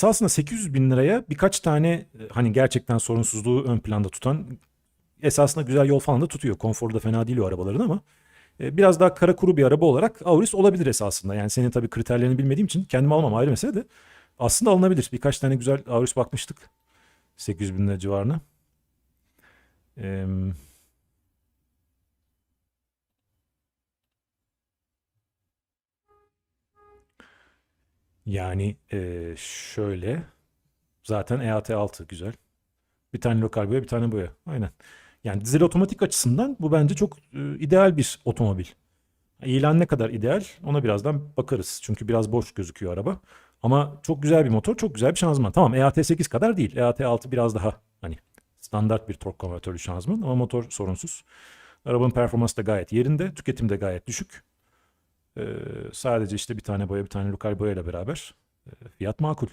esasında 800 bin liraya birkaç tane e, hani gerçekten sorunsuzluğu ön planda tutan esasında güzel yol falan da tutuyor. Konforu da fena değil o arabaların ama e, biraz daha kara kuru bir araba olarak Auris olabilir esasında. Yani senin tabii kriterlerini bilmediğim için kendim almam ayrı mesele de aslında alınabilir. Birkaç tane güzel Auris bakmıştık 800 bin lira civarına. Eee Yani eee, şöyle zaten EAT6 güzel. Bir tane lokal boya bir tane boya. Aynen. Yani dizel otomatik açısından bu bence çok e, ideal bir otomobil. İlan ne kadar ideal ona birazdan bakarız. Çünkü biraz boş gözüküyor araba. Ama çok güzel bir motor, çok güzel bir şanzıman. Tamam EAT8 kadar değil. EAT6 biraz daha hani standart bir tork konvertörlü şanzıman ama motor sorunsuz. Arabanın performansı da gayet yerinde. Tüketim de gayet düşük. Ee, sadece işte bir tane boya bir tane lokal boya ile beraber e, fiyat makul.